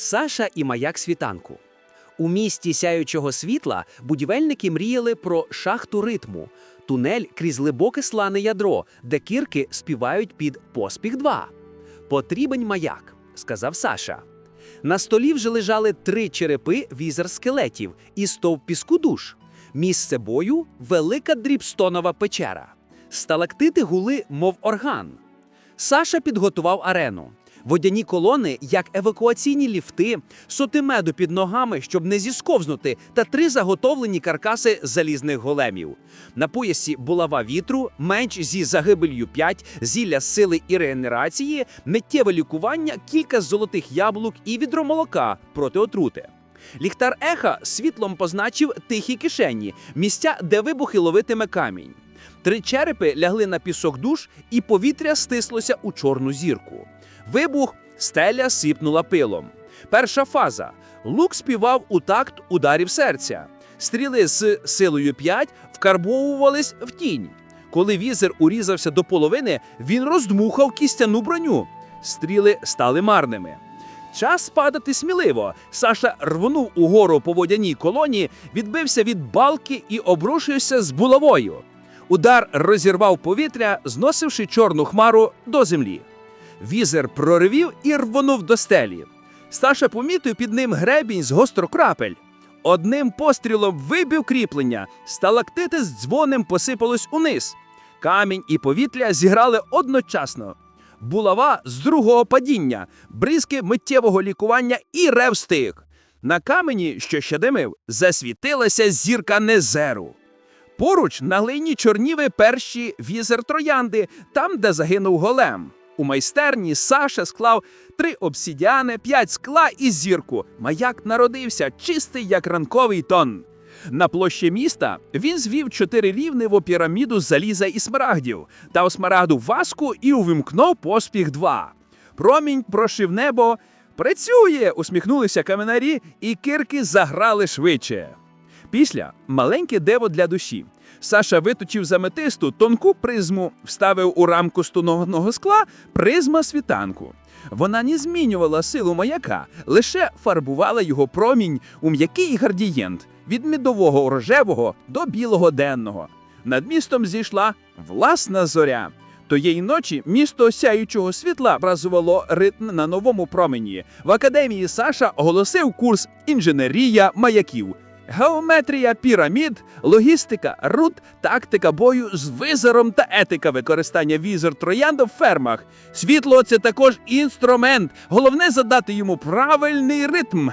Саша і маяк світанку. У місті сяючого світла будівельники мріяли про шахту ритму, тунель крізь глибоке слане ядро, де кірки співають під поспіх 2. Потрібен маяк, сказав Саша. На столі вже лежали три черепи візер скелетів і стовп піску душ. Місце бою велика дрібстонова печера. Сталактити гули, мов орган. Саша підготував арену. Водяні колони, як евакуаційні ліфти, соти меду під ногами, щоб не зісковзнути, та три заготовлені каркаси залізних големів. На поясі булава вітру, менш зі загибелью 5, зілля сили і регенерації, миттєве лікування, кілька золотих яблук і відро молока проти отрути. Ліхтар еха світлом позначив тихі кишені, місця, де вибухи ловитиме камінь. Три черепи лягли на пісок душ, і повітря стислося у чорну зірку. Вибух, стеля сипнула пилом. Перша фаза. Лук співав у такт ударів серця. Стріли з силою 5 вкарбовувались в тінь. Коли візер урізався до половини, він роздмухав кістяну броню. Стріли стали марними. Час падати сміливо. Саша рвонув угору по водяній колоні, відбився від балки і обрушився з булавою. Удар розірвав повітря, зносивши чорну хмару до землі. Візер проривів і рвонув до стелі. Саша помітив під ним гребінь з гострокрапель. Одним пострілом вибив кріплення, сталактити з дзвонем посипалось униз. Камінь і повітря зіграли одночасно. Булава з другого падіння, бризки миттєвого лікування і рев стих. На камені, що ще димив, засвітилася зірка Незеру. Поруч на глині чорніви перші візер троянди, там, де загинув голем. У майстерні Саша склав три обсідіани, п'ять скла і зірку. Маяк народився, чистий, як ранковий тон. На площі міста він звів чотири рівневу піраміду з заліза і смарагдів, та у смарагду васку і увімкнув поспіх два. Промінь прошив небо. Працює! усміхнулися каменарі, і кирки заграли швидше. Після маленьке дево для душі. Саша виточив з аметисту тонку призму, вставив у рамку стунованого скла призма світанку. Вона не змінювала силу маяка, лише фарбувала його промінь у м'який градієнт від медового рожевого до білого денного. Над містом зійшла власна зоря. Тієї ночі місто сяючого світла вразувало ритм на новому промені. В академії Саша оголосив курс інженерія маяків. Геометрія пірамід, логістика, рут, тактика бою з визором та етика використання візор троянда в фермах. Світло це також інструмент. Головне задати йому правильний ритм.